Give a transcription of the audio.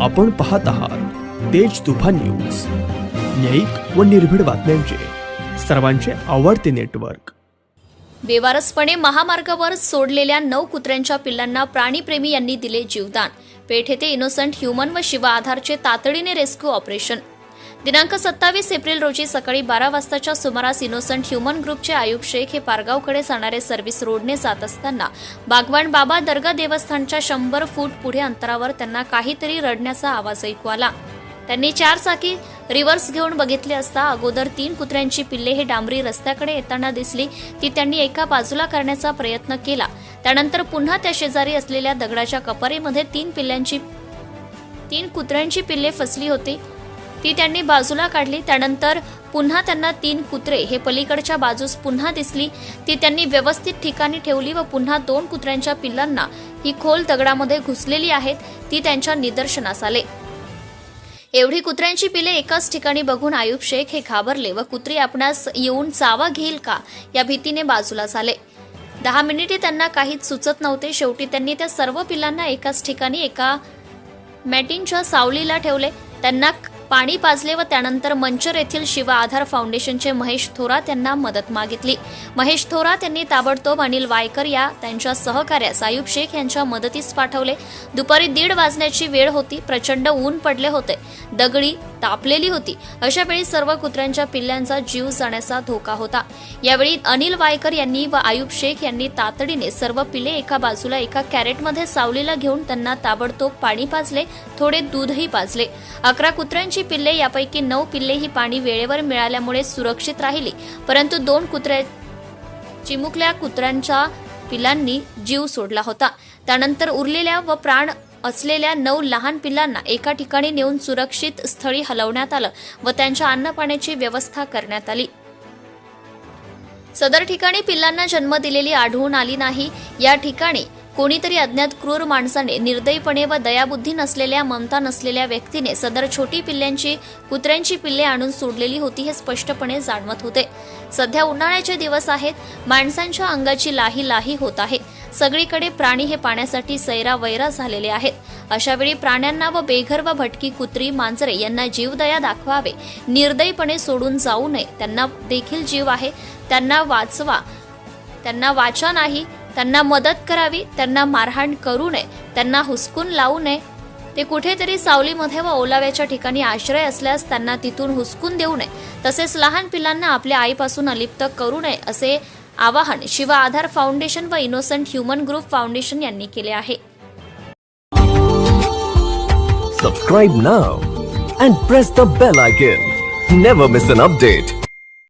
आपण पाहत आहात तेज तुफा न्यूज. न्यायिक व निर्भीड बातम्यांचे. सर्वांचे आवडते नेटवर्क. बेवारसपणे महामार्गावर सोडलेल्या नऊ कुत्र्यांच्या पिल्लांना प्राणीप्रेमी यांनी दिले जीवदान. पेठ येथे इनोसंट ह्युमन व शिवा आधारचे तातडीने रेस्क्यू ऑपरेशन दिनांक सत्तावीस एप्रिल रोजी सकाळी बारा वाजताच्या सुमारास इनोसंट ह्युमन ग्रुपचे आयुब शेख हे पारगावकडे जाणारे सर्व्हिस रोडने जात असताना बागवान बाबा दर्गा देवस्थानच्या शंभर फूट पुढे अंतरावर त्यांना काहीतरी रडण्याचा आवाज ऐकू आला. त्यांनी चार चाकी रिव्हर्स घेऊन बघितले असता अगोदर तीन कुत्र्यांची पिल्ले हे डांबरी रस्त्याकडे येताना दिसली. ती त्यांनी एका बाजूला करण्याचा प्रयत्न केला. त्यानंतर पुन्हा त्या शेजारी असलेल्या दगडाच्या कपारीमध्ये तीन पिल्ल्यांची तीन कुत्र्यांची पिल्ले फसली होती. ती त्यांनी बाजूला काढली. त्यानंतर पुन्हा त्यांना तीन कुत्रे हे पलीकडच्या बाजूस पुन्हा दिसली. ती त्यांनी व्यवस्थित ठिकाणी ठेवली व पुन्हा दोन कुत्र्यांच्या पिल्लांना ही खोल दगडामध्ये घुसलेली आहेत ती त्यांच्या निदर्शनास आले. एवढी कुत्र्यांची पिले एकाच ठिकाणी बघून आयुब शेख हे घाबरले व कुत्री आपणास येऊन चावा घेईल का या भीतीने बाजूला झाले दहा मिनिटे त्यांना काहीच सुचत नव्हते. शेवटी त्यांनी त्या सर्व पिल्लांना एकाच ठिकाणी एका मॅटिनच्या सावलीला ठेवले. त्यांना पाणी पाजले व त्यानंतर मंचर येथील शिवा आधार फाउंडेशनचे महेश थोरात यांना मदत मागितली. महेश थोरात यांनी ताबडतोब अनिल वायकर या त्यांच्या सहकार्यास आयुब शेख यांच्या मदतीस पाठवले. दुपारी दीड वाजण्याची वेळ होती. प्रचंड ऊन पडले होते. दगडी तापलेली होती. अशा वेळी सर्व कुत्र्यांच्या पिल्ल्यांचा जीव जाण्याचा धोका होता. यावेळी अनिल वायकर यांनी व आयुब शेख यांनी तातडीने सर्व पिले एका बाजूला एका कॅरेटमध्ये सावलीला घेऊन त्यांना ताबडतोब पाणी पाजले थोडे दूधही पाजले. अकरा कुत्र्यांची पिल्ले यापैकी नऊ पिल्ले ही पाणी वेळेवर मिळाल्यामुळे सुरक्षित राहिली. परंतु दोन कुत्र्या चिमुकल्या कुत्र्यांच्या पिलांनी जीव सोडला होता. त्यानंतर उरलेल्या व प्राण असलेल्या नऊ लहान पिल्लांना एका ठिकाणी नेऊन सुरक्षित स्थळी हलवण्यात आलं व त्यांच्या अन्नपाण्याची व्यवस्था करण्यात आली. सदर ठिकाणी पिल्लांना जन्म दिलेली आढळून आली नाही. या ठिकाणी कोणीतरी अज्ञात क्रूर माणसाने निर्दयीपणे व दयाबुद्धी नसलेल्या ममता नसलेल्या व्यक्तीने सदर छोटी पिल्ल्यांची कुत्र्यांची पिल्ले आणून सोडलेली होती हे स्पष्टपणे जाणवत होते. सध्या उन्हाळ्याचे दिवस आहेत. माणसांच्या अंगाची लाही लाही होत आहे. सगळीकडे प्राणी हे पाण्यासाठी सैरा वैरा झालेले आहेत. अशावेळी प्राण्यांना व बेघर व भटकी कुत्री मांजरे यांना जीवदया दाखवावे निर्दयीपणे सोडून जाऊ नये. त्यांना देखील जीव आहे. त्यांना वाचवा. त्यांना वाचा नाही. त्यांना मदत करावी. त्यांना मारहाण करू नये. त्यांना हुसकून लावू नये. ते कुठेतरी सावलीमध्ये व ओलाव्याच्या ठिकाणी आश्रय असल्यास त्यांना तिथून हुसकून देऊ नये. तसेच लहान पिलांना आपल्या आईपासून अलिप्त करू नये असे आवाहन शिव आधार फाउंडेशन व इनोसंट ह्युमन ग्रुप फाउंडेशन यांनी केले आहे. Subscribe now and press the bell icon never miss an update